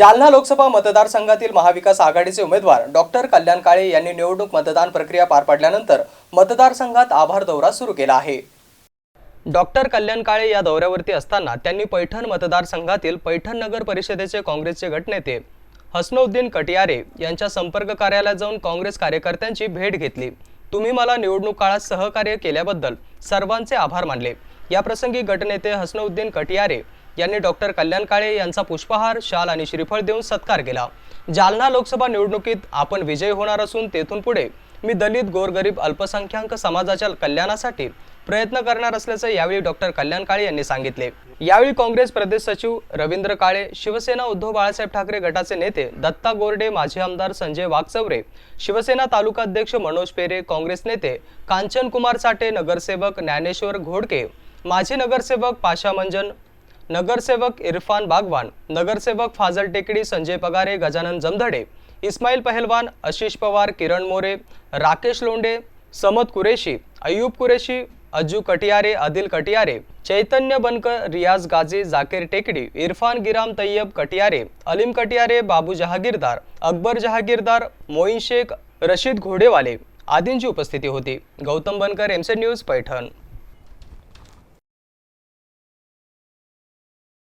जालना लोकसभा मतदारसंघातील महाविकास आघाडीचे उमेदवार डॉक्टर कल्याण काळे यांनी निवडणूक मतदान प्रक्रिया पार पाडल्यानंतर मतदारसंघात आभार दौरा सुरू केला आहे. डॉक्टर कल्याण काळे या दौऱ्यावरती असताना त्यांनी पैठण मतदारसंघातील पैठण नगर परिषदेचे काँग्रेसचे गटनेते हसनउद्दीन कटियारे यांच्या संपर्क कार्यालयात जाऊन काँग्रेस कार्यकर्त्यांची भेट घेतली. तुम्ही मला निवडणूक काळात सहकार्य केल्याबद्दल सर्वांचे आभार मानले. याप्रसंगी गटनेते हसनउद्दीन कटियारे यांनी डॉक्टर कल्याण काळे यांचा पुष्पहार शाल आणि श्रीफळ देऊन सत्कार केला. जालना लोकसभा निवडणुकीत आपण विजयी होणार असून तेथून पुढे मी दलित गोरगरीब अल्पसंख्याक समाजाच्या कल्याणासाठी प्रयत्न करणार असल्याचं यावेळी डॉक्टर कल्याण काळे यांनी सांगितले. यावेळी काँग्रेस प्रदेश सचिव रवींद्र काळे शिवसेना उद्धव बाळासाहेब ठाकरे गटाचे नेते दत्ता गोरडे माजी आमदार संजय वाघचौरे शिवसेना तालुका अध्यक्ष मनोज पेरे काँग्रेस नेते कांचन कुमार साठे नगरसेवक ज्ञानेश्वर घोडके माजी नगरसेवक पाशा मंजन नगरसेवक इरफान बागवान नगरसेवक फाजल टेकडी संजय पगारे गजानन जमधडे इस्माईल पहलवान आशिष पवार किरण मोरे राकेश लोंडे समत कुरेशी अय्यूब कुरेशी अज्जू कटियारे आदिल कटियारे चैतन्य बनकर रियाज गाझी जाकीर टेकडी इरफान गिराम तय्यब कटियारे अलीम कटियारे बाबू जहागीरदार अकबर जहागीरदार मोईन शेख रशीद घोडेवाले आदींची उपस्थिती होती. गौतम बनकर एमसेड न्यूज पैठण.